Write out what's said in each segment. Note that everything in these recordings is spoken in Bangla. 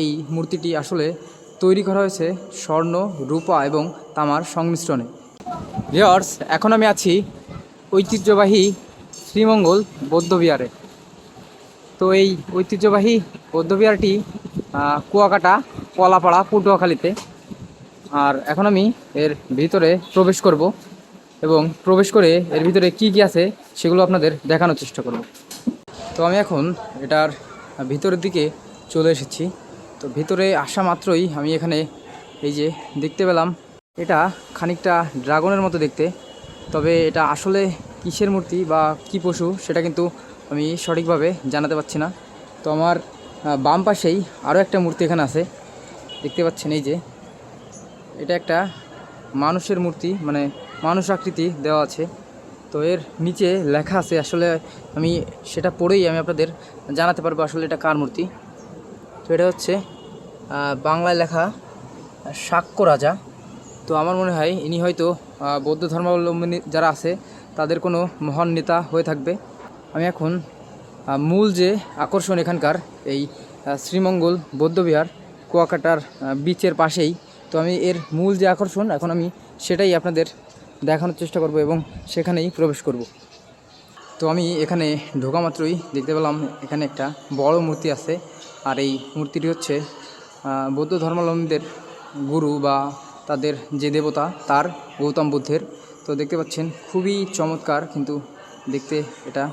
এই মূর্তিটি আসলে তৈরি করা হয়েছে স্বর্ণ, রূপা এবং তামার সংমিশ্রণে। ভিওর্স এখন আমি আছি ঐতিহ্যবাহী শ্রীমঙ্গল বৌদ্ধবিহারে। তো এই ঐতিহ্যবাহী বৌদ্ধবিহারটি কুয়াকাটা, কলাপাড়া, পটুয়াখালীতে। আর এখন আমি এর ভিতরে প্রবেশ করব এবং প্রবেশ করে এর ভিতরে কি কি আছে সেগুলো আপনাদের দেখানোর চেষ্টা করব। তো আমি এখন এটার ভিতরের দিকে চলে এসেছি। তো ভিতরে আসা মাত্রই আমি এখানে এই যে দেখতে পেলাম, এটা খানিকটা ড্রাগনের মতো দেখতে। তবে এটা আসলে কিসের মূর্তি বা কি পশু সেটা কিন্তু আমি সঠিকভাবে জানাতে পারছি না। তো আমার বাম পাশেই আরও একটা মূর্তি এখানে আছে। দেখতে পাচ্ছেন এই যে, এটা একটা মানুষের মূর্তি মানে মানুষ আকৃতি দেওয়া আছে। তো এর নিচে লেখা আছে আসলে আমি সেটা পড়েই আমি আপনাদের জানাতে পারব আসলে এটা কার মূর্তি। তো এটা হচ্ছে বাংলায় লেখা শাক্য রাজা। তো আমার মনে হয় ইনি হয়তো বৌদ্ধ ধর্মাবলম্বী যারা আছে, তাদের কোনো মহান নেতা হয়ে থাকবে। আমি এখন মূল যে আকর্ষণ এখানকার, এই শ্রীমঙ্গল বৌদ্ধবিহার কুয়াকাটার বিচের পাশেই, তো আমি এর মূল যে আকর্ষণ, এখন আমি সেটাই আপনাদের দেখানোর চেষ্টা করব এবং সেখানেই প্রবেশ করব। তো আমি এখানে ঢোকা মাত্রই দেখতে পেলাম, এখানে একটা বড় মূর্তি আছে। আর এই মূর্তিটি হচ্ছে বৌদ্ধ ধর্মাবলম্বীদের গুরু বা তাদের যে দেবতা, তার গৌতম বুদ্ধের। তো দেখতে পাচ্ছেন, খুবই চমৎকার কিন্তু দেখতে এটা।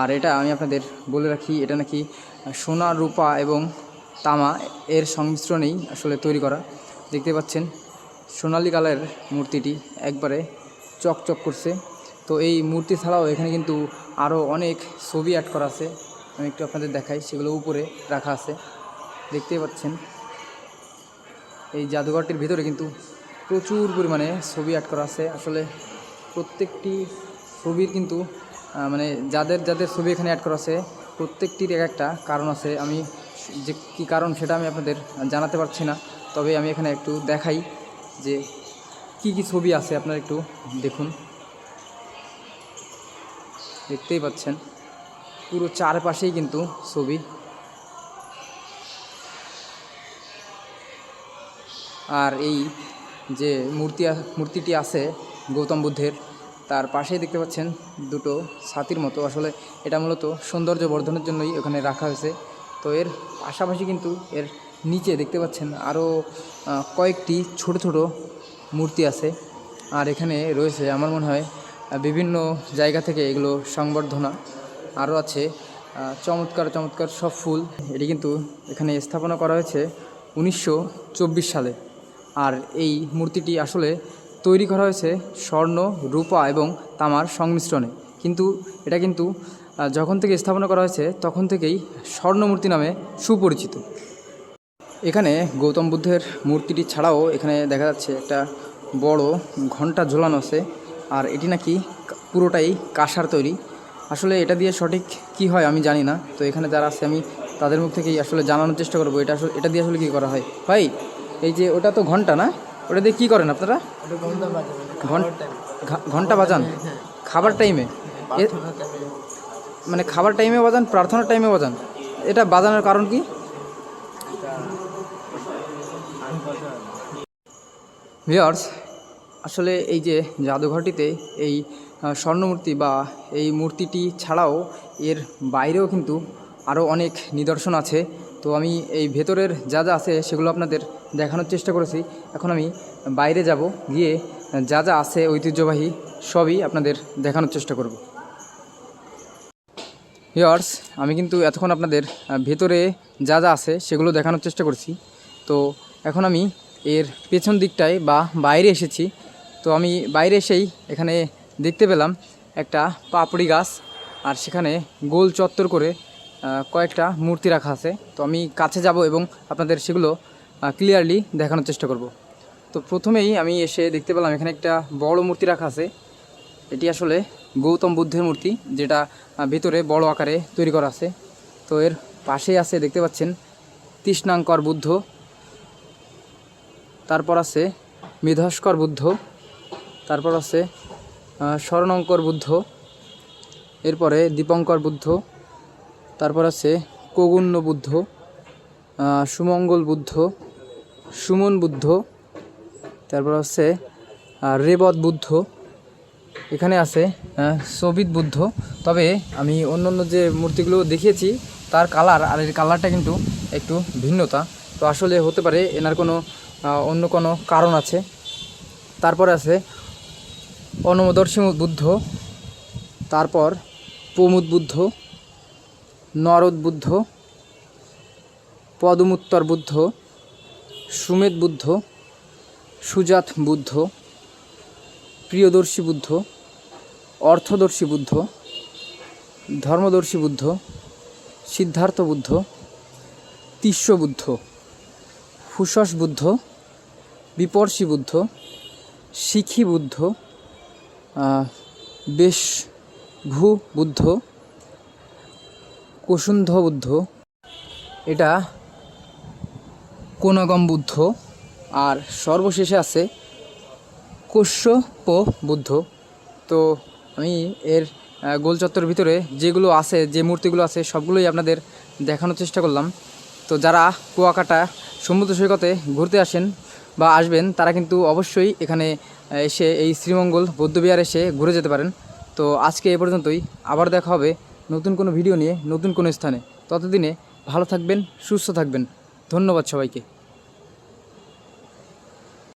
আর এটা আমি আপনাদের বলে রাখি, এটা নাকি সোনা, রূপা এবং তামা এর সংমিশ্রণেই আসলে তৈরি করা। দেখতে পাচ্ছেন, সোনালী কালারের মূর্তিটি একবারে চকচক করছে। তো এই মূর্তি ছাড়াও এখানে কিন্তু আরও অনেক ছবি অ্যাড করা আছে। আমি একটু আপনাদের দেখাই, সেগুলো উপরে রাখা আছে। দেখতেই পাচ্ছেন। এই জাদুঘরটির ভিতরে কিন্তু প্রচুর পরিমাণে ছবি অ্যাড করা আছে। আসলে প্রত্যেকটি ছবির কিন্তু মানে যাদের যাদের ছবি এখানে অ্যাড করা আছে, প্রত্যেকটির এক একটা কারণ আছে। আমি যে কী কারণ সেটা আমি আপনাদের জানাতে পারছি না। তবে আমি এখানে একটু দেখাই যে কি কি ছবি আছে। আপনারা একটু দেখুন। দেখতেই পাচ্ছেন। পুরো চারপাশেই কিন্তু ছবি। আর এই যে মূর্তি মূর্তিটি আছে গৌতম বুদ্ধের, তার পাশেই দেখতে পাচ্ছেন দুটো ছাতির মতো। আসলে এটা মূলত সৌন্দর্য বর্ধনের জন্যই ওখানে রাখা হয়েছে। তো এর পাশাপাশি কিন্তু এর নিচে দেখতে পাচ্ছেন আরও কয়েকটি ছোট ছোট মূর্তি আছে। আর এখানে রয়েছে, আমার মনে হয় বিভিন্ন জায়গা থেকে এগুলো সংবর্ধনা। আরও আছে। চমৎকার চমৎকার সব ফুল। এটি কিন্তু এখানে স্থাপনা করা হয়েছে উনিশশো চব্বিশ সালে। আর এই মূর্তিটি আসলে তৈরি করা হয়েছে স্বর্ণ, রূপা এবং তামার সংমিশ্রণে। কিন্তু এটা কিন্তু যখন থেকে স্থাপনা করা হয়েছে তখন থেকেই স্বর্ণমূর্তি নামে সুপরিচিত। এখানে গৌতম বুদ্ধের মূর্তিটি ছাড়াও এখানে দেখা যাচ্ছে একটা বড় ঘণ্টা ঝোলানো আছে। আর এটি নাকি পুরোটাই কাঁসার তৈরি। আসলে এটা দিয়ে সঠিক কি হয় আমি জানি না। তো এখানে যারা আছে আমি তাদের মুখ থেকেই আসলে জানানোর চেষ্টা করব। এটা আসলে এটা দিয়ে আসলে কী করা হয়? ভাই এই যে ওটা তো ঘণ্টা না? ওটা দিয়ে কী করেন আপনারা? ঘন- ঘণ্টা বাজান খাবার টাইমে মানে খাবার টাইমে বাজান প্রার্থনার টাইমে বাজান? এটা বাজানোর কারণ কি? ভিওর্স আসলে এই যে জাদুঘরটিতে এই স্বর্ণমূর্তি বা এই মূর্তিটি ছাড়াও এর বাইরেও কিন্তু আরও অনেক নিদর্শন আছে। তো আমি এই ভেতরের যা যা আছে সেগুলো আপনাদের দেখানোর চেষ্টা করেছি। এখন আমি বাইরে যাব, গিয়ে যা যা আছে ঐতিহ্যবাহী সবই আপনাদের দেখানোর চেষ্টা করব। ভিওর্স আমি কিন্তু এতক্ষণ আপনাদের ভেতরে যা যা আছে সেগুলো দেখানোর চেষ্টা করছি। তো এখন আমি এর পেছন দিকটায় বা বাইরে এসেছি। তো আমি বাইরে এসেই এখানে দেখতে পেলাম একটা পাপড়ি গাছ, আর সেখানে গোল চত্বর করে কয়েকটা মূর্তি রাখা আছে। তো আমি কাছে যাব এবং আপনাদের সেগুলো ক্লিয়ারলি দেখানোর চেষ্টা করব। তো প্রথমেই আমি এসে দেখতে পেলাম এখানে একটা বড় মূর্তি রাখা আছে। এটি আসলে গৌতম বুদ্ধের মূর্তি, যেটা ভিতরে বড় আকারে তৈরি করা আছে। তো এর পাশেই আছে, দেখতে পাচ্ছেন, তৃষ্ণাঙ্কর বুদ্ধ। তারপর আছে মিধস্কর বুদ্ধ। তারপর আছে স্বর্ণঙ্কর বুদ্ধ, এরপরে দীপঙ্কর বুদ্ধ, তারপর আছে কগুণ্য বুদ্ধ সুমঙ্গল বুদ্ধ, সুমন বুদ্ধ, তারপর আছে রেবত বুদ্ধ, এখানে আছে সবিত বুদ্ধ। তবে আমি অন্য অন্য যে মূর্তিগুলো দেখিয়েছি, তার কালার আর এর কালারটা কিন্তু একটু ভিন্নতা। তো আসলে হতে পারে এনার কোনো অন্য কোনো কারণ আছে। তারপরে আছে অনমদর্শী বুদ্ধ, তারপর প্রমুদ বুদ্ধ, নরদ বুদ্ধ, পদমুত্তর বুদ্ধ সুমেধ বুদ্ধ, সুজাত বুদ্ধ, প্রিয়দর্শী বুদ্ধ, অর্থদর্শী বুদ্ধ, ধর্মদর্শী বুদ্ধ, সিদ্ধার্থ বুদ্ধ, তিস্য বুদ্ধ ফুসস বুদ্ধ, বিপর্ষী বুদ্ধ, শিখি বুদ্ধ বেশ ভূ বুদ্ধ, কুসুন্ধ বুদ্ধ, এটা কোনাগম বুদ্ধ, আর সর্বশেষে আছে কশ্যপ বুদ্ধ। তো আমি এর গোল চত্বরের ভিতরে যেগুলো আছে, যে মূর্তিগুলো আছে, সবগুলোই আপনাদের দেখানোর চেষ্টা করলাম। তো যারা কুয়াকাটা, সমুদ্র সৈকতে ঘুরতে আসেন বা আসবেন, তারা কিন্তু অবশ্যই এখানে এসে এই শ্রীমঙ্গল বৌদ্ধবিহার এসে ঘুরে যেতে পারেন। তো আজকে এ পর্যন্তই। আবার দেখা হবে নতুন কোনো ভিডিও নিয়ে, নতুন কোনো স্থানে। ততদিনে ভালো থাকবেন, সুস্থ থাকবেন। ধন্যবাদ সবাইকে।